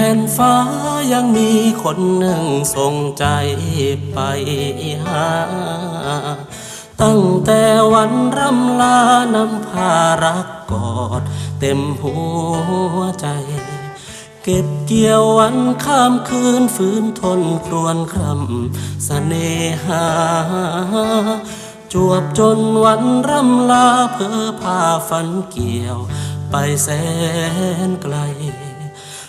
แผ่นฟ้ายังมีคนหนึ่งส่งใจไปหา ตั้งแต่วันรำลานำพารักกอดเต็มหัวใจ เก็บเกี่ยววันข้ามคืนฝืนทนครวนคร่ำเสน่หา จวบจนวันรำลาเพ้อพาฝันเกี่ยว ไปแสนไกล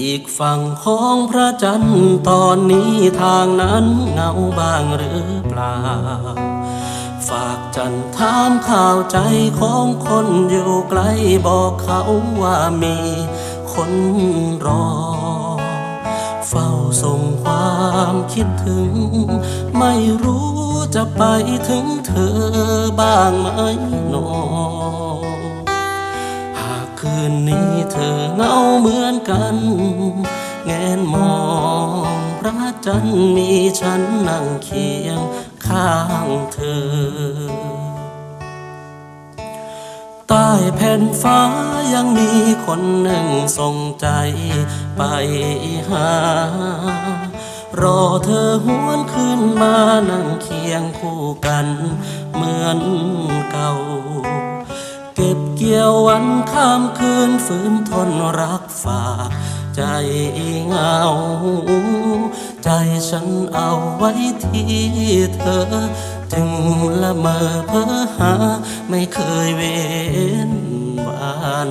อีกฝั่งของพระจันทร์ตอนนี้ทางนั้นเงาบ้างหรือเปล่า ฝากจันทร์ถามข่าวใจของคนอยู่ไกลบอกเขาว่ามีคนรอ เฝ้าส่งความคิดถึง ไม่รู้จะไปถึงเธอบ้างไหมหนอหาก คืนนี้เธอเงาเหมือนกัน แงนมองพระจันทร์มีฉันนั่งเคียงข้างเธอ ใต้แผ่นฟ้ายังมีคนหนึ่งส่งใจไปหารอเธอหวนคืนมานั่งเคียงคู่กันเหมือนเก่า เก็บเกี่ยววันข้ามคืนฝืนทนรักฝากใจเหงา ใจฉันเอาไว้ที่เธอ จึงละเมอเพ้อหา ไม่เคยเว้นวัน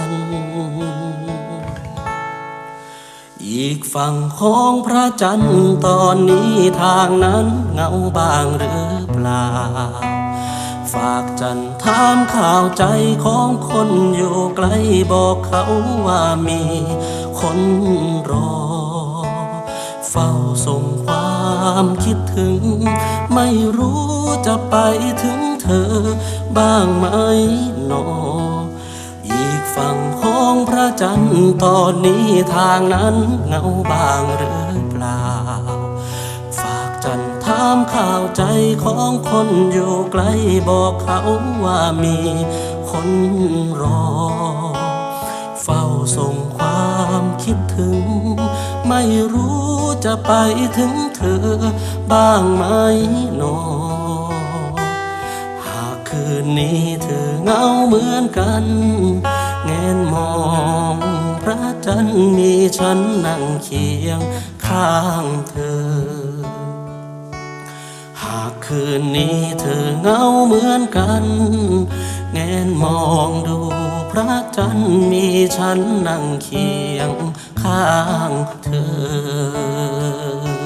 น อีกฝั่งของพระจันทร์ตอนนี้ทางนั้นเงาบ้างหรือเปล่า ฝากจันทร์ถามข่าวใจของคนอยู่ไกลบอกเขาว่ามีคนรอ เฝ้าส่งความคิดถึง ไม่รู้จะไปถึงเธอบ้างไหมหนอ ฝั่งของพระจันทร์ตอนนี้ทางนั้นเงาบางหรือเปล่า ฝากจันทร์ถามข่าวใจของคนอยู่ไกลบอกเขาว่ามีคนรอ เฝ้าส่งความคิดถึง ไม่รู้จะไปถึงเธอบ้างไหมหนอหากคืนนี้เธอเหงาเหมือนกัน เงนมองพระจันทร์มีฉันนั่งเคียงข้างเธอ หากคืนนี้เธอเงาเหมือนกันแงนมองดูพระจันทร์มีฉันนั่งเคียงข้างเธอ